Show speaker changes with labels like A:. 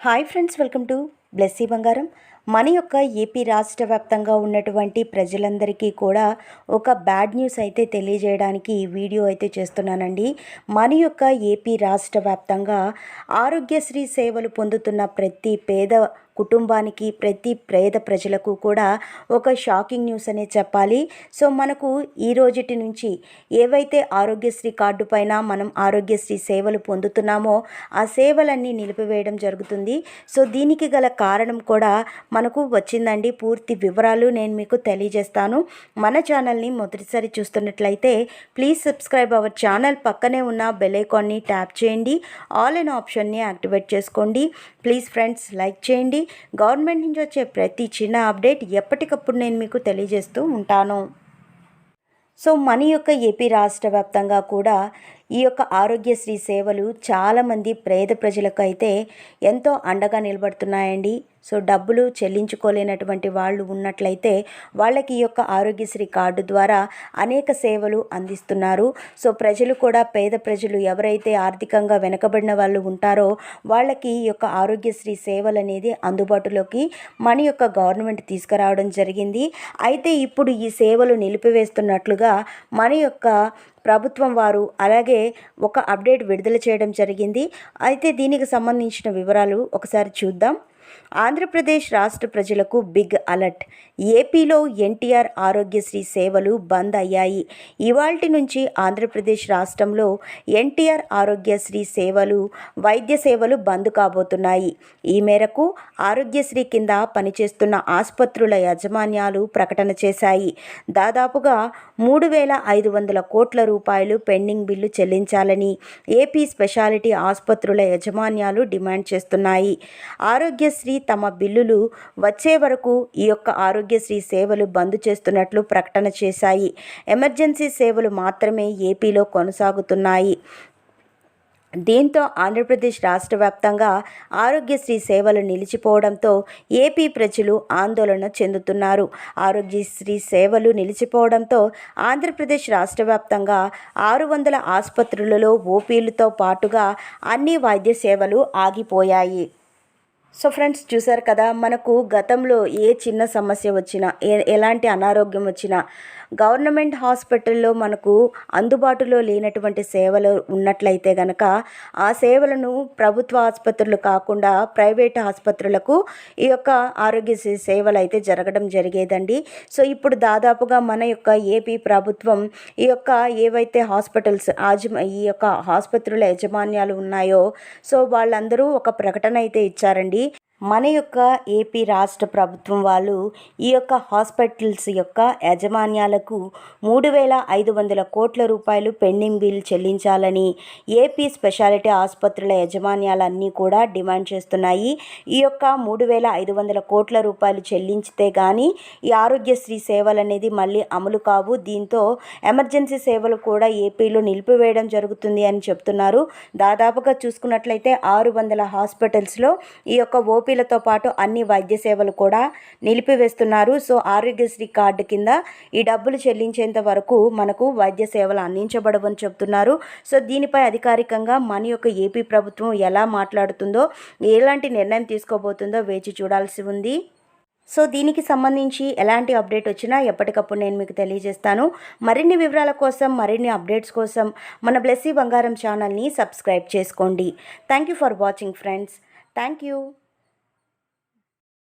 A: Hi friends welcome to Blessy Bangaram. మన యొక్క AP రాష్ట్ర వ్యాప్తంగా ఉన్నటువంటి ప్రజలందరికీ కూడా ఒక బ్యాడ్ న్యూస్ అయితే తెలియజేయడానికి ఈ వీడియో అయితే చేస్తున్నానండి. మన యొక్క ఏపీ రాష్ట్ర వ్యాప్తంగా ఆరోగ్యశ్రీ సేవలు పొందుతున్న ప్రతి పేద కుటుంబానికి ప్రతి పేద ప్రజలకు కూడా ఒక షాకింగ్ న్యూస్ అనే చెప్పాలి. సో మనకు ఈ రోజుటి నుంచి ఏవైతే ఆరోగ్యశ్రీ కార్డు పైన మనం ఆరోగ్యశ్రీ సేవలు పొందుతున్నామో ఆ సేవలన్నీ నిలిపివేయడం జరుగుతుంది. సో దీనికి గల కారణం కూడా మనకు వచ్చిందండి పూర్తి వివరాలు నేను మీకు తెలియజేస్తాను. మన ఛానల్ని మొదటిసారి చూస్తున్నట్లయితే ప్లీజ్ సబ్స్క్రైబ్ అవర్ ఛానల్ పక్కనే ఉన్న బెలైకాన్ని ట్యాప్ చేయండి. ఆల్ ఇన్ ఆప్షన్ని యాక్టివేట్ చేసుకోండి. ప్లీజ్ ఫ్రెండ్స్ లైక్ చేయండి. గవర్నమెంట్ నుంచి వచ్చే ప్రతి చిన్న అప్డేట్ ఎప్పటికప్పుడు నేను మీకు తెలియజేస్తూ ఉంటాను. సో మన యొక్క ఏపీ రాష్ట్ర వ్యాప్తంగా కూడా ఈ యొక్క ఆరోగ్యశ్రీ సేవలు చాలామంది పేద ప్రజలకు అయితే ఎంతో అండగా నిలబడుతున్నాయండి. సో డబ్బులు చెల్లించుకోలేనటువంటి వాళ్ళు ఉన్నట్లయితే వాళ్ళకి ఈ యొక్క ఆరోగ్యశ్రీ కార్డు ద్వారా అనేక సేవలు అందిస్తున్నారు. సో ప్రజలు కూడా పేద ప్రజలు ఎవరైతే ఆర్థికంగా వెనకబడిన వాళ్ళు ఉంటారో వాళ్ళకి ఈ యొక్క ఆరోగ్యశ్రీ సేవలు అనేది అందుబాటులోకి మన యొక్క గవర్నమెంట్ తీసుకురావడం జరిగింది. అయితే ఇప్పుడు ఈ సేవలు నిలిపివేస్తున్నట్లుగా మన యొక్క ప్రభుత్వం వారు అలాగే ఒక అప్డేట్ విడుదల చేయడం జరిగింది. అయితే దీనికి సంబంధించిన వివరాలు ఒకసారి చూద్దాం. ఆంధ్రప్రదేశ్ రాష్ట్ర ప్రజలకు బిగ్ అలర్ట్. ఏపీలో ఎన్టీఆర్ ఆరోగ్యశ్రీ సేవలు బంద్ అయ్యాయి. ఇవాల్టి నుంచి ఆంధ్రప్రదేశ్ రాష్ట్రంలో ఎన్టీఆర్ ఆరోగ్యశ్రీ సేవలు వైద్య సేవలు బంద్ కాబోతున్నాయి. ఈ మేరకు ఆరోగ్యశ్రీ కింద పనిచేస్తున్న ఆసుపత్రుల యాజమాన్యాలు ప్రకటన చేశాయి. దాదాపుగా మూడు వేల ఐదు వందల కోట్ల రూపాయలు పెండింగ్ బిల్లు చెల్లించాలని ఏపీ స్పెషాలిటీ ఆసుపత్రుల యజమాన్యాలు డిమాండ్ చేస్తున్నాయి. ఆరోగ్యశ్రీ తమ బిల్లులు వచ్చే వరకు ఈ యొక్క ఆరోగ్యశ్రీ సేవలు బంద్ చేస్తున్నట్లు ప్రకటన చేశాయి. ఎమర్జెన్సీ సేవలు మాత్రమే ఏపీలో కొనసాగుతున్నాయి. దీంతో ఆంధ్రప్రదేశ్ రాష్ట్ర వ్యాప్తంగా ఆరోగ్యశ్రీ సేవలు నిలిచిపోవడంతో ఏపీ ప్రజలు ఆందోళన చెందుతున్నారు. ఆరోగ్యశ్రీ సేవలు నిలిచిపోవడంతో ఆంధ్రప్రదేశ్ రాష్ట్ర వ్యాప్తంగా ఆరు వందల ఆసుపత్రులలో ఓపీలతో పాటుగా అన్ని వైద్య సేవలు ఆగిపోయాయి. సో ఫ్రెండ్స్ చూసారు కదా మనకు గతంలో ఏ చిన్న సమస్య వచ్చినా ఏ ఎలాంటి అనారోగ్యం వచ్చినా గవర్నమెంట్ హాస్పిటల్లో మనకు అందుబాటులో లేనటువంటి సేవలు ఉన్నట్లయితే గనక ఆ సేవలను ప్రభుత్వ ఆసుపత్రులు కాకుండా ప్రైవేట్ ఆసుపత్రులకు ఈ యొక్క ఆరోగ్య సేవలు అయితే జరగడం జరిగేదండి. సో ఇప్పుడు దాదాపుగా మన యొక్క ఏపీ ప్రభుత్వం ఈ యొక్క ఏవైతే హాస్పిటల్స్ ఆజమ ఈ యొక్క ఆసుపత్రుల యజమాన్యాలు ఉన్నాయో సో వాళ్ళందరూ ఒక ప్రకటన అయితే ఇచ్చారండి. మన యొక్క ఏపీ రాష్ట్ర ప్రభుత్వం వాళ్ళు ఈ యొక్క హాస్పిటల్స్ యొక్క యాజమాన్యాలకు మూడు వేల ఐదు వందల కోట్ల రూపాయలు పెండింగ్ బిల్ చెల్లించాలని ఏపీ స్పెషాలిటీ ఆసుపత్రుల యాజమాన్యాలన్నీ కూడా డిమాండ్ చేస్తున్నాయి. ఈ యొక్క మూడు వేల ఐదు వందల కోట్ల రూపాయలు చెల్లించితే కానీ ఈ ఆరోగ్యశ్రీ సేవలు అనేది మళ్ళీ అమలు కావు. దీంతో ఎమర్జెన్సీ సేవలు కూడా ఏపీలో నిలిపివేయడం జరుగుతుంది అని చెప్తున్నారు. దాదాపుగా చూసుకున్నట్లయితే ఆరు వందల హాస్పిటల్స్లో ఈ యొక్క ఓపీ ఓపీలతో పాటు అన్ని వైద్య సేవలు కూడా నిలిపివేస్తున్నారు. సో ఆరోగ్యశ్రీ కార్డు కింద ఈ డబ్బులు చెల్లించేంత వరకు మనకు వైద్య సేవలు అందించబడవని చెప్తున్నారు. సో దీనిపై అధికారికంగా మన యొక్క ఏపీ ప్రభుత్వం ఎలా మాట్లాడుతుందో ఎలాంటి నిర్ణయం తీసుకోబోతుందో వేచి చూడాల్సి ఉంది. సో దీనికి సంబంధించి ఎలాంటి అప్డేట్ వచ్చినా ఎప్పటికప్పుడు నేను మీకు తెలియజేస్తాను. మరిన్ని వివరాల కోసం మరిన్ని అప్డేట్స్ కోసం మన బ్లెస్సీ బంగారం ఛానల్ని సబ్స్క్రైబ్ చేసుకోండి. Thank you for watching friends. Thank you.